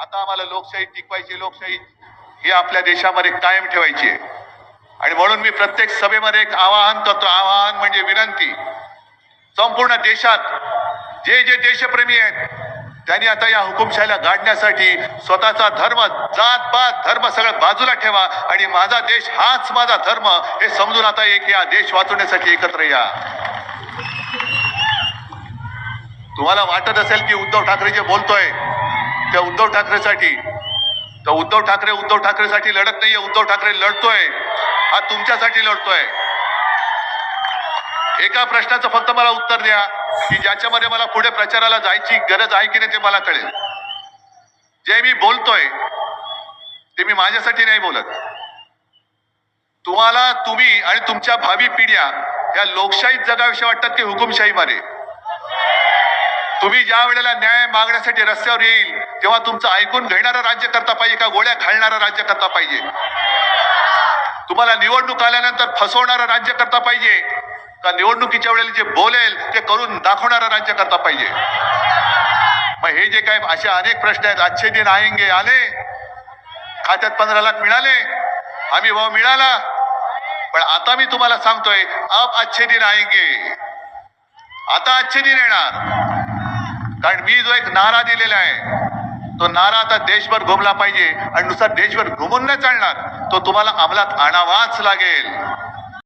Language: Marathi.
आता आम्हाला लोकशाही टिकवायची लोकशाही ही आपल्या देशामध्ये कायम ठेवायची आहे. आणि म्हणून मी प्रत्येक सभेमध्ये एक आवाहन करतो. आवाहन म्हणजे विनंती. संपूर्ण देशात जे जे देशप्रेमी आहेत त्यांनी आता या हुकुमशाहीला गाडण्यासाठी स्वतःचा धर्म जात पात धर्म सगळं बाजूला ठेवा आणि माझा देश हाच माझा धर्म हे समजून आता एक या देश वाचवण्यासाठी एकत्र या. तुम्हाला वाटत असेल की उद्धव ठाकरे जे बोलतोय त्या उद्धव ठाकरेसाठी. तर उद्धव ठाकरे उद्धव ठाकरेसाठी लढत नाहीये. उद्धव ठाकरे लढतोय. हा तुमच्यासाठी लढतोय. एका प्रश्नाचं फक्त मला उत्तर द्या की ज्याच्यामध्ये मला पुढे प्रचाराला जायची गरज आहे की नाही ते मला कळेल. जे मी बोलतोय ते मी माझ्यासाठी नाही बोलत. तुम्हाला तुम्ही आणि तुमच्या भावी पिढ्या या लोकशाहीत जगाविषयी वाटतात की हुकुमशाहीमध्ये तुम्ही ज्या वेळेला न्याय मागण्यासाठी रस्त्यावर येईल तेव्हा तुमचं ऐकून घेणारं राज्य करता पाहिजे का गोळ्या घालणारं राज्य करता पाहिजे? तुम्हाला निवडणूक आल्यानंतर फसवणारं राज्य करता पाहिजे? का निवडणुकीच्या वेळेला जे बोलेल ते करून दाखवणारं राज्य करता पाहिजे? मग हे जे काय असे अनेक प्रश्न आहेत आजचे दिन आएंगे आले. खात्यात पंधरा लाख मिळाले. आम्ही भाऊ मिळाला. पण आता मी तुम्हाला सांगतोय अब अच्छे दिन आएंगे. आता अच्छे दिन येणार. कारण मी जो एक नारा दिलेला आहे तो नारा आता देशभर घुमला पाहिजे आणि नुसार देशभर घुमून नाही चालणार तो तुम्हाला अंमलात आणावाच लागेल.